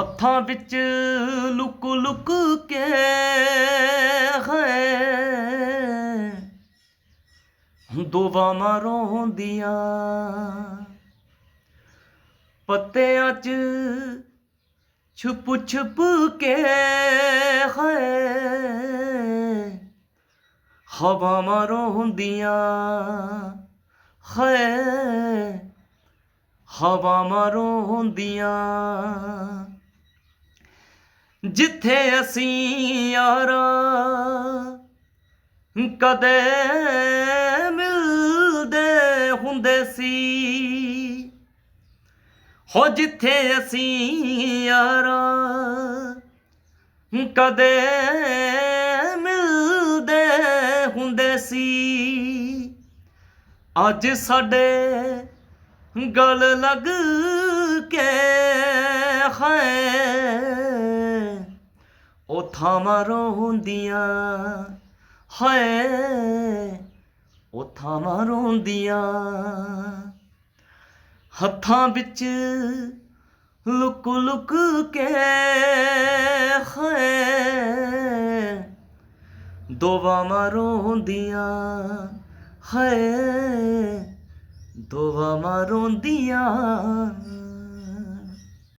ਹੱਥਾਂ ਵਿੱਚ ਲੁਕ ਲੁਕ ਕੇ ਹੈ। ਦੋਵਾ ਮਾਰੋਂਦੀਆਂ ਪੱਤਿਆਂ 'ਚ ਛੁਪ ਛੁਪ ਕੇ ਹੈ। ਹਵਾ ਮਾਰੋਂਦੀਆਂ ਹੈ। ਹਵਾ ਮਾਰੋਂਦੀਆਂ ਜਿੱਥੇ ਅਸੀਂ ਯਾਰਾ ਕਦੇ ਮਿਲਦੇ ਹੁੰਦੇ ਸੀ। ਹੋ ਜਿੱਥੇ ਅਸੀਂ ਯਾਰਾ ਕਦੇ ਮਿਲਦੇ ਹੁੰਦੇ ਸੀ। ਅੱਜ ਸਾਡੇ ਗਲ ਲੱਗ ਕੇ ਹੈ ਉਹ ਥਾਵਾਂ ਰੋਂਦੀਆਂ ਹੈ ਉਹ ਥਾਵਾਂ ਰੋਂਦੀਆਂ ਹੱਥਾਂ ਵਿੱਚ ਲੁਕ ਲੁਕ ਕੇ ਹੈ ਦੋਵਾ ਮਾਰੋਂਦੀਆਂ ਹੈ ਦੋਵਾ ਮਾਰੋਂਦੀਆਂ